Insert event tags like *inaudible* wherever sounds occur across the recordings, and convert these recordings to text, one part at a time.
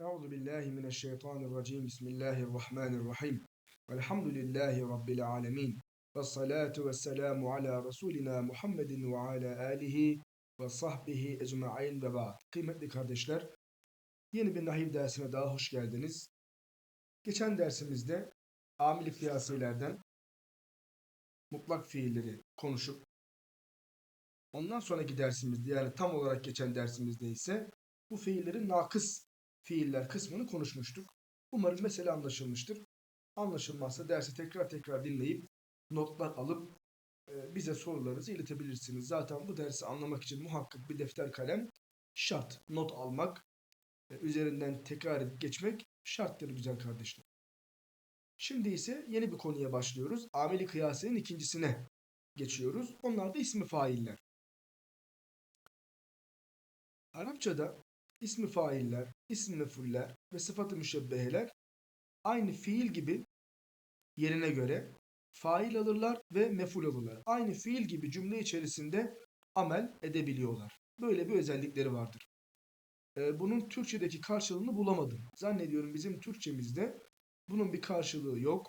Euzu billahi mineşşeytanirracim. Bismillahirrahmanirrahim. Velhamdülillahi rabbil alamin. Ve salatu vesselamu ala Resulina Muhammedin ve ala alihi ve sahbihi ecmaîn ve ba'd. Kıymetli kardeşler, yeni bir nahiv dersine daha hoş geldiniz. Geçen dersimizde amil kıyasilerden mutlak fiilleri konuşup ondan sonraki dersimizde yani tam olarak geçen dersimizde ise bu fiillerin nakıs fiiller kısmını konuşmuştuk. Umarım mesele anlaşılmıştır. Anlaşılmazsa dersi tekrar tekrar dinleyip notlar alıp e, bize sorularınızı iletebilirsiniz. Zaten bu dersi anlamak için muhakkak bir defter kalem şart. Not almak, e, üzerinden tekrar edip geçmek şarttır güzel kardeşler. Şimdi ise yeni bir konuya başlıyoruz. Ameli kıyasının ikincisine geçiyoruz. Onlar da ismi failler. Arapçada ismi failler, ismi mefuller ve sıfatı müşebbeheler aynı fiil gibi yerine göre fail alırlar ve meful alırlar. Aynı fiil gibi cümle içerisinde amel edebiliyorlar. Böyle bir özellikleri vardır. Ee, bunun Türkçedeki karşılığını bulamadım. Zannediyorum bizim Türkçemizde bunun bir karşılığı yok.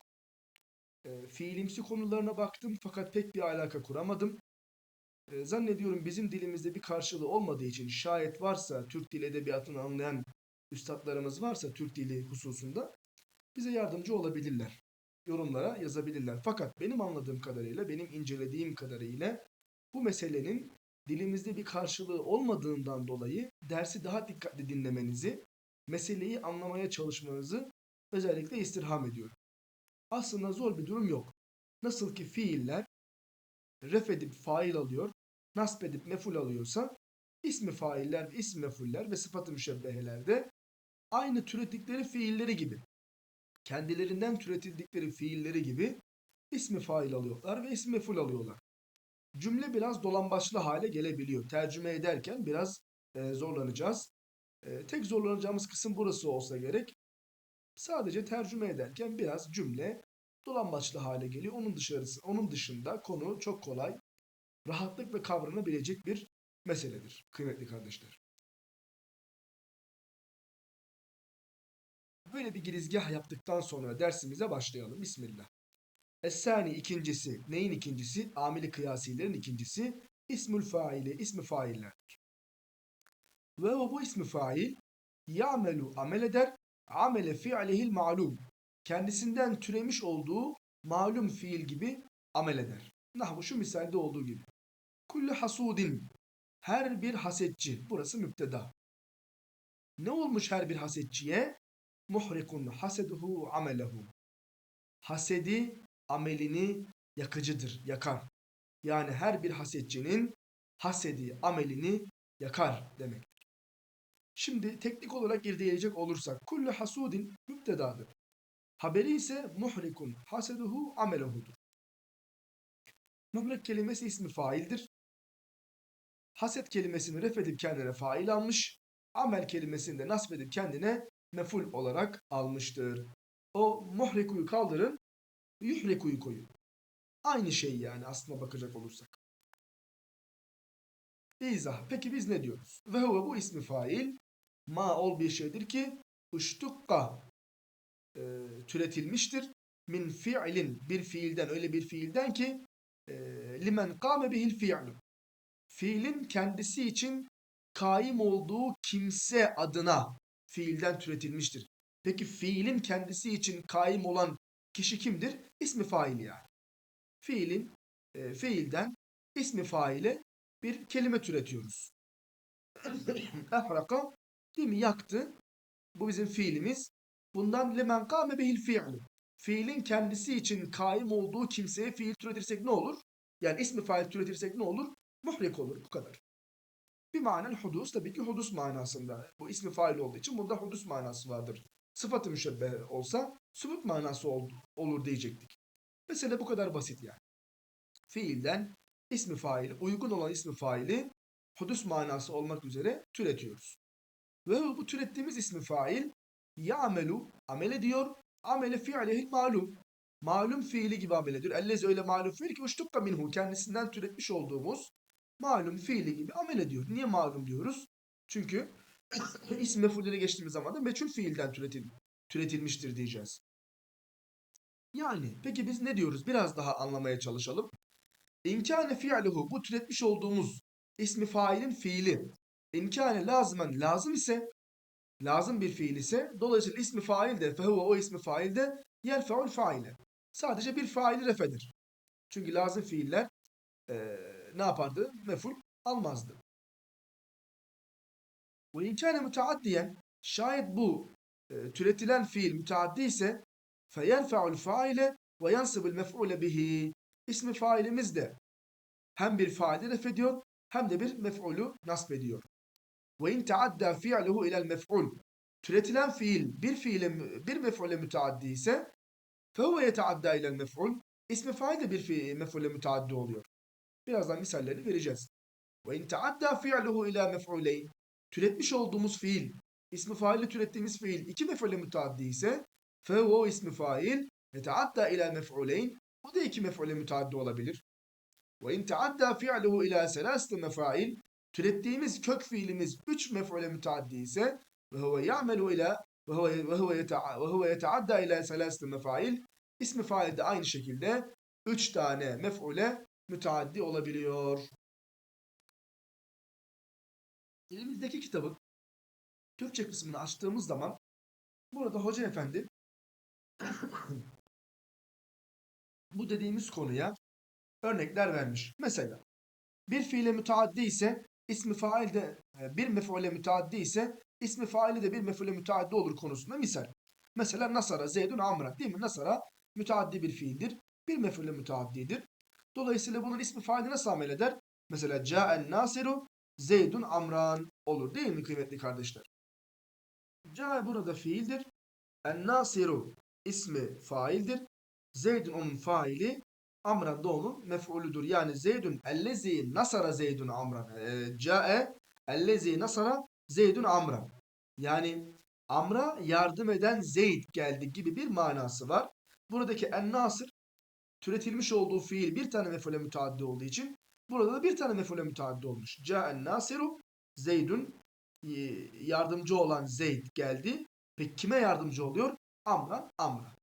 Ee, fiilimsi konularına baktım fakat pek bir alaka kuramadım. Ee, zannediyorum bizim dilimizde bir karşılığı olmadığı için şayet varsa Türk dil edebiyatını anlayan üstadlarımız varsa Türk dili hususunda bize yardımcı olabilirler. Yorumlara yazabilirler. Fakat benim anladığım kadarıyla, benim incelediğim kadarıyla bu meselenin dilimizde bir karşılığı olmadığından dolayı dersi daha dikkatli dinlemenizi, meseleyi anlamaya çalışmanızı özellikle istirham ediyorum. Aslında zor bir durum yok. Nasıl ki fiiller ref edip fail alıyor, nasb edip meful alıyorsa ismi failler ismi mefuller ve sıfatı müşebbehelerde aynı türettikleri fiilleri gibi kendilerinden türetildikleri fiilleri gibi ismi fail alıyorlar ve ismi meful alıyorlar. Cümle biraz dolambaçlı hale gelebiliyor. Tercüme ederken biraz e, zorlanacağız. E, tek zorlanacağımız kısım burası olsa gerek. Sadece tercüme ederken biraz cümle dolambaçlı hale geliyor. Onun dışarısı, onun dışında konu çok kolay, rahatlıkla kavranabilecek bir meseledir kıymetli kardeşler. Böyle bir girizgah yaptıktan sonra dersimize başlayalım. Bismillah. Es-sani ikincisi. Neyin ikincisi? Amili kıyasilerin ikincisi. İsmül faili, ismi faillerdir. Ve bu ismi fail ya'melu amel eder, amele fi'lihil ma'lum. Kendisinden türemiş olduğu malum fiil gibi amel eder. Nahvu şu misalde olduğu gibi. Kullu hasudin. Her bir hasetçi. Burası müpteda. Ne olmuş her bir hasetçiye? Muhrikun haseduhu amelehu. Hasedi amelini yakıcıdır, yakar. Yani her bir hasetçinin hasedi amelini yakar demektir. Şimdi teknik olarak irdeleyecek olursak kullu hasudin müptedadır. Haberi ise muhrikun haseduhu amelehudur. Muhrik kelimesi ismi faildir. Haset kelimesini ref edip kendine fail almış. Amel kelimesini de nasb edip kendine meful olarak almıştır. O muhrikuyu kaldırın, yuhrikuyu koyun. Aynı şey yani aslında bakacak olursak. İzah. Peki biz ne diyoruz? Ve huve bu ismi fail ma ol bir şeydir ki uştukka e, türetilmiştir. Min fiilin bir fiilden öyle bir fiilden ki e, limen kâme bihil fi'lu. Fiilin kendisi için kaim olduğu kimse adına fiilden türetilmiştir. Peki fiilin kendisi için kaim olan kişi kimdir? İsmi fail yani. Fiilin e, fiilden ismi faile bir kelime türetiyoruz. *laughs* Ehraka değil mi? Yaktı. Bu bizim fiilimiz. Bundan lemen kâme behil fi'lu. Fiilin kendisi için kaim olduğu kimseye fiil türetirsek ne olur? Yani ismi fail türetirsek ne olur? Muhrik olur. Bu kadar. Bir manen hudus tabii ki hudus manasında. Bu ismi fail olduğu için bunda hudus manası vardır. Sıfatı müşebbe olsa sübut manası ol, olur diyecektik. Mesela bu kadar basit yani. Fiilden ismi faili, uygun olan ismi faili hudus manası olmak üzere türetiyoruz. Ve bu türettiğimiz ismi fail ya'melu amel ediyor. Amele fi'lehil malum. Malum fiili gibi amel ediyor. Ellezi öyle malum fiil ki uçtukka minhu. Kendisinden türetmiş olduğumuz malum fiili gibi amel ediyor. Niye malum diyoruz? Çünkü *coughs* İsim mef'ulleri geçtiğimiz zaman da meçhul fiilden türetil, türetilmiştir diyeceğiz. Yani peki biz ne diyoruz? Biraz daha anlamaya çalışalım. İmkâne fi'luhu bu türetmiş olduğumuz ismi failin fiili. İmkâne lazımen lazım ise lazım bir fiil ise dolayısıyla ismi fail de fehuve o ismi fail de yerfeul faile. Sadece bir faili refedir. Çünkü lazım fiiller eee, ne yapardı? Meful almazdı. Ve inkâne müteaddiyen şayet bu e, türetilen fiil müteaddi ise feyerfe'ul faile ve yansıbul mef'ule bihi. İsmi failimiz de hem bir faili ref ediyor hem de bir mef'ulü nasb ediyor. Ve in taadda fi'luhu ilel mef'ul. Türetilen fiil bir fiile bir mef'ule müteaddi ise fehuve yeteadda ilel mef'ul. İsmi fail de bir fiil mef'ule müteaddi oluyor. Birazdan misallerini vereceğiz. Ve in taadda fi'luhu ila mef'uleyn. Türetmiş olduğumuz fiil, ismi faili türettiğimiz fiil iki mef'ule müteaddi ise fehuve o ismi fail yeteadda ila mef'uleyn. O da iki mef'ule müteaddi olabilir. Ve in taadda fi'luhu ila selasete mefail. Türettiğimiz kök fiilimiz üç mef'ule müteaddi ise ve huve ya'melu ila ve huve ve huve yeta- ve huve yeteadda ila selasete mefail. İsmi fail de aynı şekilde üç tane mef'ule müteaddi olabiliyor. Elimizdeki kitabın Türkçe kısmını açtığımız zaman burada hoca efendi *coughs* bu dediğimiz konuya örnekler vermiş. Mesela bir fiile müteaddi ise ismi fail de e, bir mef'ule müteaddi ise ismi faili de bir mef'ule müteaddi olur konusunda misal. Mesela Nasara, Zeydun, Amra değil mi? Nasara müteaddi bir fiildir. Bir mef'ule müteaddidir. Dolayısıyla bunun ismi faili nasıl amel eder? Mesela Ca'en Nasiru Zeydun Amran olur değil mi kıymetli kardeşler? Ca burada fiildir. En Nasiru ismi faildir. Zeydun onun faili. Amran da onun mef'ulüdür. Yani Zeydun ellezi nasara Zeydun Amran. E, Ca'e ellezi nasara Zeydun Amran. Yani Amr'a yardım eden Zeyd geldi gibi bir manası var. Buradaki en nasır türetilmiş olduğu fiil bir tane mef'ule müteaddi olduğu için burada da bir tane mef'ule müteaddi olmuş. Ca'en nasiru Zeydun e, yardımcı olan Zeyd geldi. Peki kime yardımcı oluyor? Amra, Amra.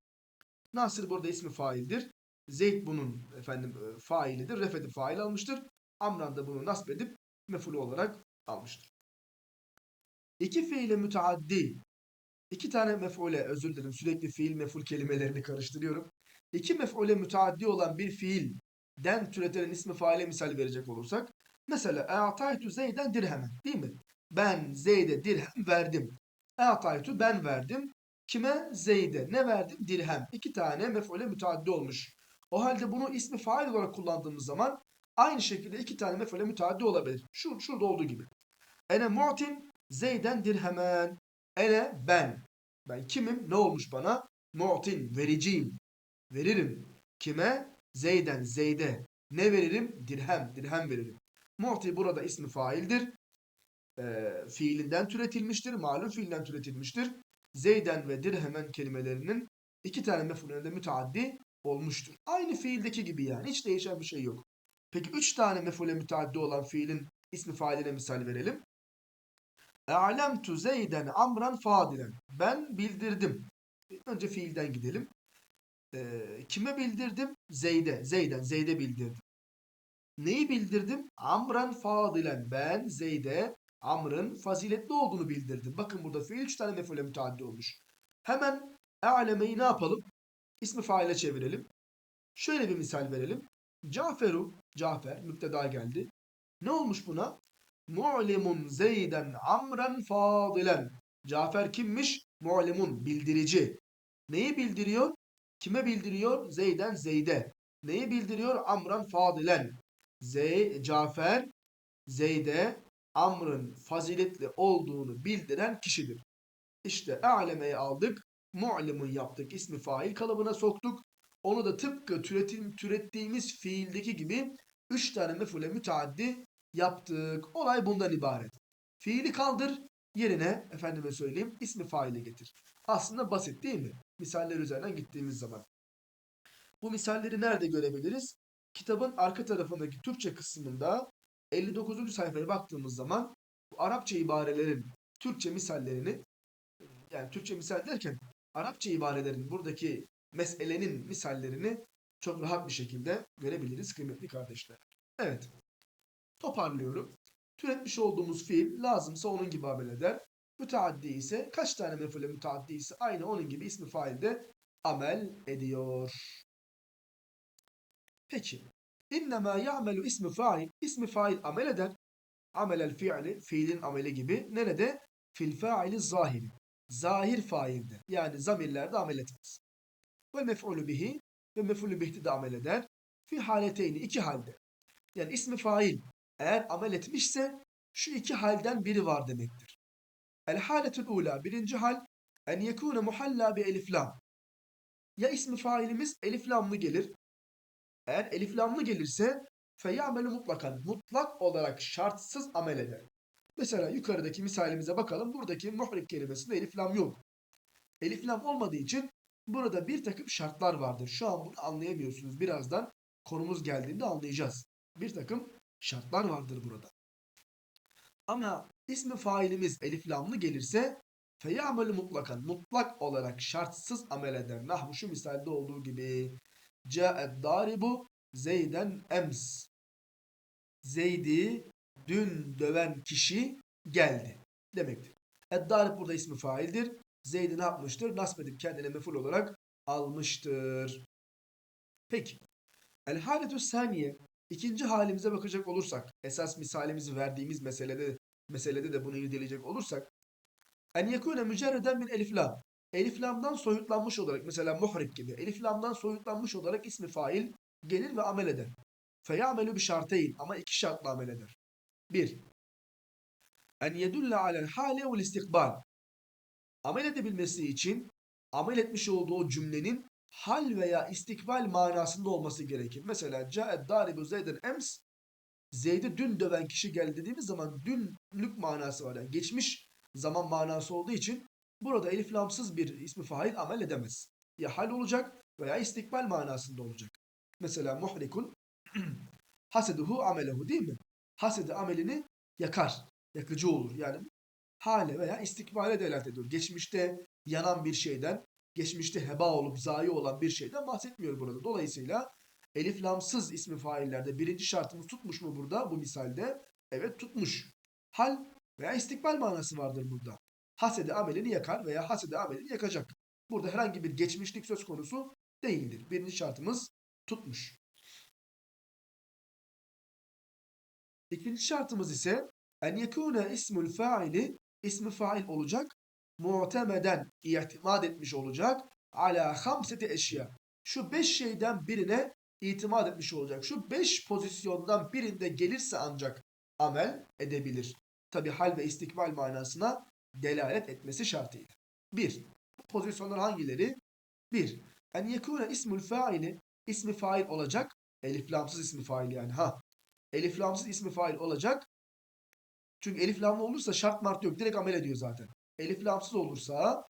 Nasir burada ismi faildir. Zeyd bunun efendim e, failidir. Ref edip fail almıştır. Amran da bunu nasb edip mef'ulü olarak almıştır. İki fiile müteaddi. İki tane mef'ule özür dilerim sürekli fiil mef'ul kelimelerini karıştırıyorum. İki mef'ule müteaddi olan bir fiilden türetilen ismi faile misal verecek olursak. Mesela e'ataytu zeyden dirhemen değil mi? Ben Zeyd'e dirhem verdim. E'ataytu ben verdim. Kime? Zeyd'e. Ne verdim? Dirhem. İki tane mef'ule müteaddi olmuş. O halde bunu ismi fail olarak kullandığımız zaman aynı şekilde iki tane mef'ule müteaddi olabilir. Şu, şurada olduğu gibi. Ene mu'tin Zeyden dirhemen. Ene ben. Ben kimim? Ne olmuş bana? Mu'tin. Vericiyim. Veririm. Kime? Zeyden. Zeyde. Ne veririm? Dirhem. Dirhem veririm. Mu'ti burada ismi faildir. Ee, fiilinden türetilmiştir. Malum fiilden türetilmiştir. Zeyden ve dirhemen kelimelerinin iki tane mef'ulünde müteaddi olmuştur. Aynı fiildeki gibi yani. Hiç değişen bir şey yok. Peki üç tane mef'ule müteaddi olan fiilin ismi failine misal verelim. E'lemtu Zeyden amran fadilen. Ben bildirdim. Önce fiilden gidelim. Ee, kime bildirdim? Zeyd'e. Zeyden. Zeyd'e bildirdim. Neyi bildirdim? Amran fadilen. Ben Zeyd'e Amr'ın faziletli olduğunu bildirdim. Bakın burada fiil 3 tane mef'ule müteaddi olmuş. Hemen e'lemeyi ne yapalım? İsmi faile çevirelim. Şöyle bir misal verelim. Caferu, Cafer, müpteda geldi. Ne olmuş buna? Mu'limun Zeyden amran fadilen. Cafer kimmiş? Mu'limun, bildirici. Neyi bildiriyor? Kime bildiriyor? Zeyden Zeyde. Neyi bildiriyor? Amran fadilen. Zey, Cafer, Zeyde, Amr'ın faziletli olduğunu bildiren kişidir. İşte a'lemeyi aldık. Mu'limun yaptık. ismi fail kalıbına soktuk. Onu da tıpkı türetim, türettiğimiz fiildeki gibi 3 tane mefule müteaddi yaptık. Olay bundan ibaret. Fiili kaldır, yerine efendime söyleyeyim ismi faili getir. Aslında basit değil mi? Misaller üzerinden gittiğimiz zaman. Bu misalleri nerede görebiliriz? Kitabın arka tarafındaki Türkçe kısmında 59. sayfaya baktığımız zaman bu Arapça ibarelerin Türkçe misallerini yani Türkçe misal derken Arapça ibarelerin buradaki meselenin misallerini çok rahat bir şekilde görebiliriz kıymetli kardeşler. Evet. Toparlıyorum. Türetmiş olduğumuz fiil lazımsa onun gibi amel eder. Müteaddi ise kaç tane mefule müteaddi ise aynı onun gibi ismi failde amel ediyor. Peki. İnnemâ ya'melu ismi fail. İsmi fail amel eder. Amelel fiili, fiilin ameli gibi. Nerede? Fil faili zahiri. Zahir failde. Yani zamirlerde amel etmez. Ve mef'ulü bihi ve mef'ulü bihti de amel eder. Fi haleteyni iki halde. Yani ismi fail eğer amel etmişse şu iki halden biri var demektir. El haletül ula birinci hal en yekune muhalla bi elif lam. Ya ismi failimiz elif lamlı gelir. Eğer elif lamlı gelirse feyamelu mutlakan. Mutlak olarak şartsız amel eder. Mesela yukarıdaki misalimize bakalım. Buradaki muhrib kelimesinde elif lam yok. Elif lam olmadığı için burada bir takım şartlar vardır. Şu an bunu anlayamıyorsunuz. Birazdan konumuz geldiğinde anlayacağız. Bir takım şartlar vardır burada. Ama ismi failimiz elif lamlı gelirse feyamelu mutlakan. Mutlak olarak şartsız amel eder. Nahvu şu misalde olduğu gibi. Ca'ed daribu Zeyden ems. Zeyd'i dün döven kişi geldi demektir. Eddarib burada ismi faildir. Zeyd'i ne yapmıştır? Nasb edip kendine meful olarak almıştır. Peki. El haletü saniye. İkinci halimize bakacak olursak, esas misalimizi verdiğimiz meselede meselede de bunu irdeleyecek olursak, en yekune mücerreden bir elif lam. Elif lamdan soyutlanmış olarak mesela muhrib gibi elif lamdan soyutlanmış olarak ismi fail gelir ve amel eder. Feyamelu bir şarteyn ama iki şartla amel eder. Bir, en yedulle alel hale vel istikbal. Amel edebilmesi için amel etmiş olduğu cümlenin hal veya istikbal manasında olması gerekir. Mesela Ca'ed daribu zeyden ems Zeyd'i dün döven kişi geldi dediğimiz zaman dünlük manası var. Yani geçmiş zaman manası olduğu için burada elif lamsız bir ismi fail amel edemez. Ya hal olacak veya istikbal manasında olacak. Mesela muhrikun *clears throat* haseduhu amelehu değil mi? Hasedi amelini yakar. Yakıcı olur. Yani hale veya istikbale delalet ediyor. Geçmişte yanan bir şeyden, geçmişte heba olup zayi olan bir şeyden bahsetmiyor burada. Dolayısıyla elif lamsız ismi faillerde birinci şartımız tutmuş mu burada bu misalde? Evet tutmuş. Hal veya istikbal manası vardır burada. Hasede amelini yakar veya hasede amelini yakacak. Burada herhangi bir geçmişlik söz konusu değildir. Birinci şartımız tutmuş. İkinci şartımız ise en yekune ismul faili ismi fail olacak. Mu'temeden itimat etmiş olacak. Ala hamseti eşya. Şu beş şeyden birine itimat etmiş olacak. Şu beş pozisyondan birinde gelirse ancak amel edebilir. Tabi hal ve istikbal manasına delalet etmesi şartıyla. Bir, bu pozisyonlar hangileri? Bir, en yekune ismul faili ismi fail olacak. Elif lamsız ismi fail yani ha. Elif lamsız ismi fail olacak. Çünkü elif lamlı olursa şart mart yok. Direkt amel ediyor zaten. Elif lamsız olursa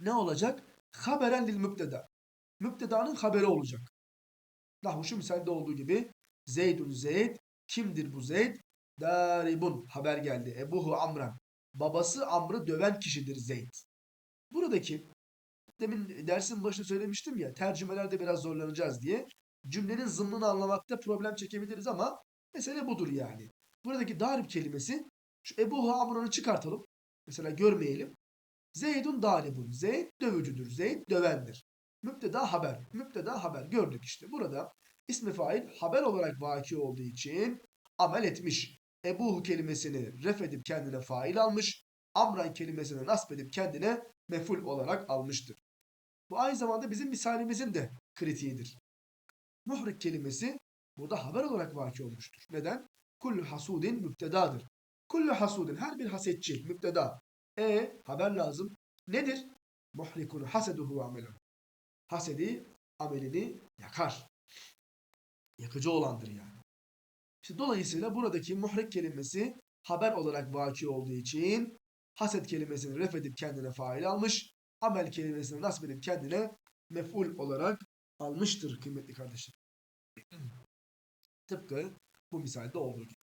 ne olacak? Haberen lil mübteda. Mübtedanın haberi olacak. Nahvu şu misalde olduğu gibi Zeydun Zeyd. Kimdir bu Zeyd? Daribun. Haber geldi. Ebuhu Amran. Babası Amr'ı döven kişidir Zeyd. Buradaki demin dersin başında söylemiştim ya tercümelerde biraz zorlanacağız diye. Cümlenin zımnını anlamakta problem çekebiliriz ama mesele budur yani. Buradaki darip kelimesi şu Ebu Amr'ını çıkartalım. Mesela görmeyelim. Zeydun daribun. Zeyd dövücüdür. Zeyd dövendir. Müpteda haber. Müpteda haber. Gördük işte. Burada ismi fail haber olarak vaki olduğu için amel etmiş. Ebuhu kelimesini ref edip kendine fail almış. Amran kelimesini nasp edip kendine meful olarak almıştır. Bu aynı zamanda bizim misalimizin de kritiğidir. Muhrik kelimesi burada haber olarak vaki olmuştur. Neden? Kullu hasudin müptedadır. Kullu hasudin her bir hasetçi müpteda. E haber lazım. Nedir? Muhrikun haseduhu amelun. Hasedi amelini yakar. Yakıcı olandır yani. İşte dolayısıyla buradaki muhrik kelimesi haber olarak vaki olduğu için haset kelimesini ref edip kendine fail almış. Amel kelimesini nasip edip kendine mef'ul olarak almıştır kıymetli kardeşler. *clears throat* Tıpkı bu misalde olduğu gibi.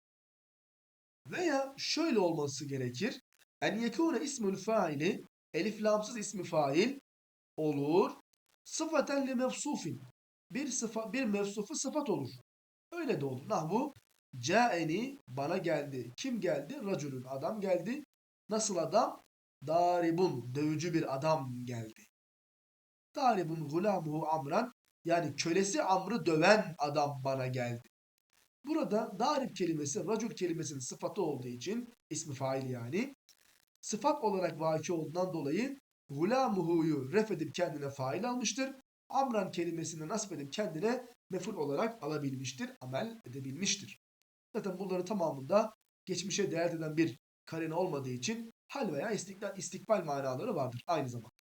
Veya şöyle olması gerekir. En yekûne ismül faili elif lamsız ismi fail olur. Sıfaten li mevsufin. Bir sıfa, bir mevsufu sıfat olur. Öyle de olur. Nahvu caeni bana geldi. Kim geldi? Racülün adam geldi. Nasıl adam? Daribun dövücü bir adam geldi. Daribun gulamuhu amran yani kölesi Amr'ı döven adam bana geldi. Burada darib kelimesi racül kelimesinin sıfatı olduğu için ismi fail yani sıfat olarak vaki olduğundan dolayı gulamuhu'yu ref edip kendine fail almıştır. Amran kelimesini nasip edip kendine meful olarak alabilmiştir, amel edebilmiştir. Zaten bunların tamamında geçmişe değer eden bir karine olmadığı için hal veya istikbal, istikbal manaları vardır aynı zamanda.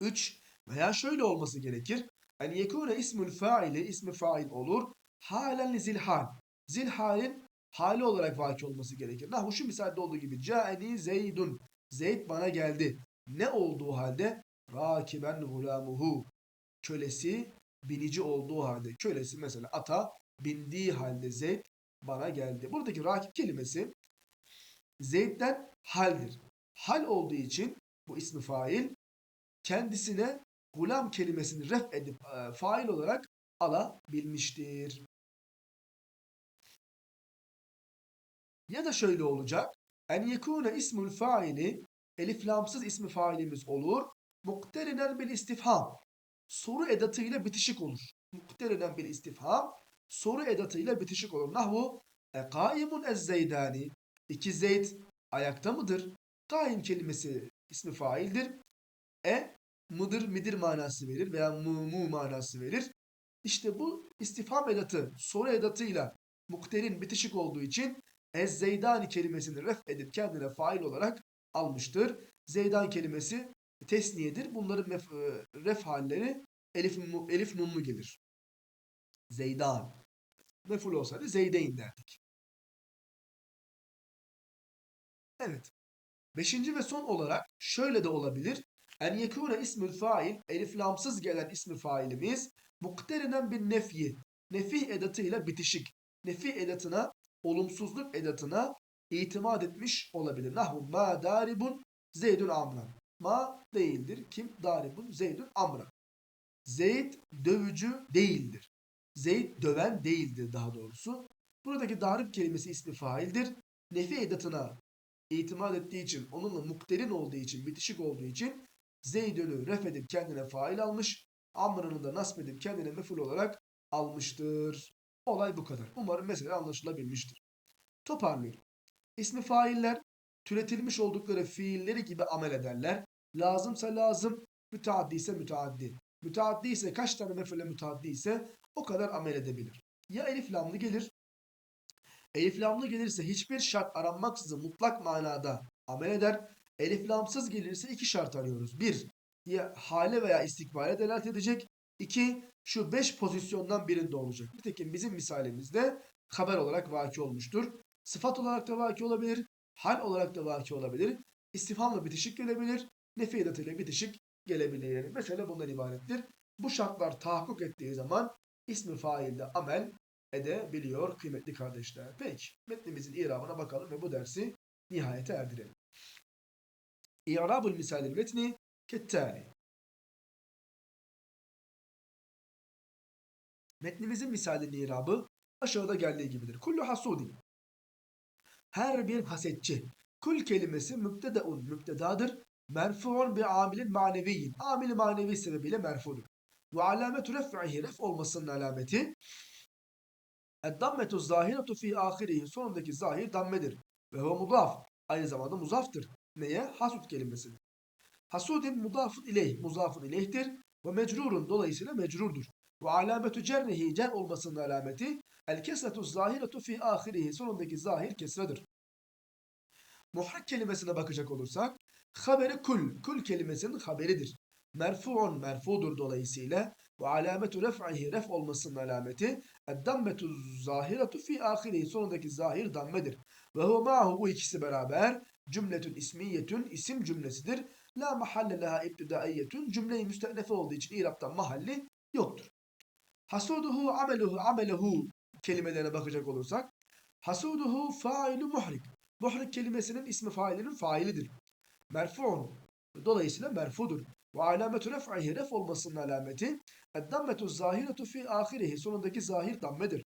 3 veya şöyle olması gerekir. En yekûne ismül faili ismi fail olur. Halen zilhal. Zilhalin hali olarak vaki olması gerekir. Nahu şu misalde olduğu gibi. Câeni zeydun. Zeyd bana geldi. Ne olduğu halde? Rakiben gulamuhu. Kölesi binici olduğu halde. Kölesi mesela ata bindiği halde Zeyd bana geldi. Buradaki rakip kelimesi Zeyd'den haldir. Hal olduğu için bu ismi fail kendisine gulam kelimesini ref edip e, fail olarak alabilmiştir. Ya da şöyle olacak. En yekûne ismül faili elif lamsız ismi failimiz olur. Mukterinen bil istifham. Soru edatıyla bitişik olur. Mukterinen bil istifham. Soru edatıyla bitişik olur. Nahvu e kaimun ez zeydani. İki zeyd ayakta mıdır? Kaim kelimesi ismi faildir. E mıdır midir manası verir veya mu mu manası verir. İşte bu istifham edatı soru edatıyla mukterin bitişik olduğu için Ez Zeydani kelimesini ref edip kendine fail olarak almıştır. Zeydan kelimesi tesniyedir. Bunların mef, e, ref halleri elif, elif nunlu gelir. Zeydan. Meful olsaydı Zeydeyn derdik. Evet. Beşinci ve son olarak şöyle de olabilir. En yekûne ismül fail, elif lamsız gelen ismi failimiz mukterinen bir nefyi, nefi edatıyla bitişik. Nefi edatına, olumsuzluk edatına itimat etmiş olabilir. Nahu ma daribun zeydun amran. Ma değildir. Kim? Daribun zeydun amran. Zeyd dövücü değildir. Zeyd döven değildir daha doğrusu. Buradaki darip kelimesi ismi faildir. Nefi edatına itimat ettiği için, onunla mukterin olduğu için, bitişik olduğu için Zeyd'ünü ref edip kendine fail almış. Amr'ını da nasip edip kendine meful olarak almıştır. Olay bu kadar. Umarım mesele anlaşılabilmiştir. Toparlıyorum. İsmi failler türetilmiş oldukları fiilleri gibi amel ederler. Lazımsa lazım, müteaddi ise müteaddi. Müteaddi ise kaç tane mefule müteaddi ise o kadar amel edebilir. Ya elif lamlı gelir. Elif lamlı gelirse hiçbir şart aranmaksızın mutlak manada amel eder. Elif lamsız gelirse iki şart arıyoruz. Bir, ya hale veya istikbale delalet edecek. İki, şu beş pozisyondan birinde olacak. Nitekim bizim misalimizde haber olarak vaki olmuştur. Sıfat olarak da vaki olabilir. Hal olarak da vaki olabilir. İstifhamla bitişik gelebilir. Nefi edatıyla bitişik gelebilir. Mesela bundan ibarettir. Bu şartlar tahakkuk ettiği zaman ismi failde amel edebiliyor kıymetli kardeşler. Peki metnimizin irabına bakalım ve bu dersi nihayete erdirelim. İ'rabul misalil metni kettali. Metnimizin misalinin irabı aşağıda geldiği gibidir. Kullu hasudin. Her bir hasetçi. Kul kelimesi mübtedeun mübtedadır. Merfuun bir amilin maneviyin. Amil manevi sebebiyle merfudur. Ve alametu ref'ihi ref olmasının alameti Eddammetu zahiretu fi ahirihi sonundaki zahir dammedir. Ve huve mudaf. Aynı zamanda muzaftır. Neye? Hasud kelimesi. Hasudin mudafun ileyh. Muzafun ileyhtir. Ve mecrurun dolayısıyla mecrurdur. Ve alametu cerrihi cer olmasının alameti el kesretu zahiretu fi ahirihi sonundaki zahir kesredir. Muhak kelimesine bakacak olursak haberi kul. Kul kelimesinin haberidir. Merfu'un merfudur dolayısıyla ve alametu ref'ihi ref olmasının alameti eddammetu zahiretu fi ahirihi sonundaki zahir dammedir. Ve huve ma'hu bu ikisi beraber cümletün ismiyetün isim cümlesidir. La mahalle leha ibtidaiyetün cümle-i müstenefe olduğu için İrab'dan mahalli yoktur. Hasuduhu ameluhu amelehu kelimelerine bakacak olursak hasuduhu failu muhrik. Muhrik kelimesinin ismi failinin failidir. Merfu'un. Dolayısıyla merfudur. Ve alametü ref'ihi ref olmasının alameti eddammetu zahiretu fi ahirihi sonundaki zahir dammedir.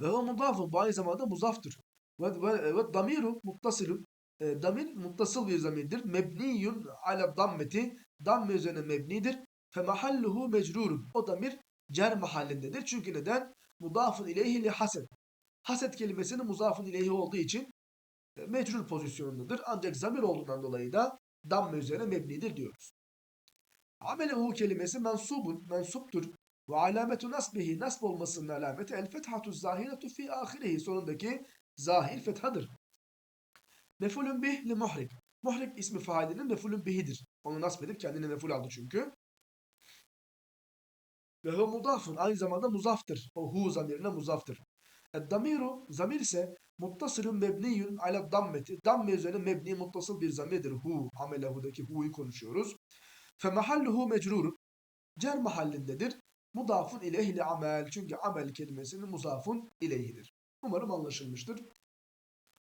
Ve o mudafun bu aynı zamanda muzaftır. Ve, ve, ve damiru muttasilun e, damir muttasıl bir zamirdir. Mebniyun ala dammeti damme üzerine mebnidir. Fe mahalluhu mecrurun. O damir cer mahallindedir. Çünkü neden? Mudafun ileyhi li haset. Haset kelimesinin muzafın ileyhi olduğu için e, mecrur pozisyonundadır. Ancak zamir olduğundan dolayı da damme üzerine mebnidir diyoruz. Amelehu kelimesi mensubun, mensuptur. Ve alametu nasbihi, nasb olmasının alameti el fethatu zahiretu fi ahirihi sonundaki zahir fethadır. Mefulün bih li muhrik. Muhrik ismi failinin mefulün bihidir. Onu nasb edip kendine meful aldı çünkü. Ve hu mudafun aynı zamanda muzaftır. O hu zamirine muzaftır. Damiru zamir ise muttasılın mebniyün ala dammeti. Damme üzerine mebni muttasıl bir zamirdir. Hu amelehudaki hu'yu konuşuyoruz. Fe mahalluhu mecrurun. Cer mahallindedir. Mudafun ileyhli amel. Çünkü amel kelimesinin muzafun ileyhidir. Umarım anlaşılmıştır.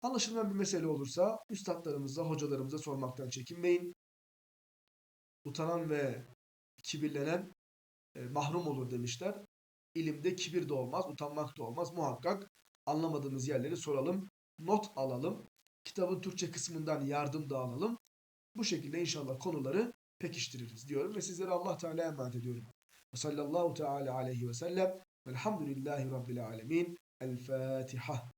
Anlaşılmayan bir mesele olursa üstadlarımıza, hocalarımıza sormaktan çekinmeyin. Utanan ve kibirlenen e, mahrum olur demişler. İlimde kibir de olmaz, utanmak da olmaz. Muhakkak anlamadığımız yerleri soralım, not alalım. Kitabın Türkçe kısmından yardım da alalım. Bu şekilde inşallah konuları pekiştiririz diyorum ve sizlere Allah Teala'ya emanet ediyorum. Ve sallallahu teala aleyhi ve sellem velhamdülillahi rabbil alemin. El Fatiha.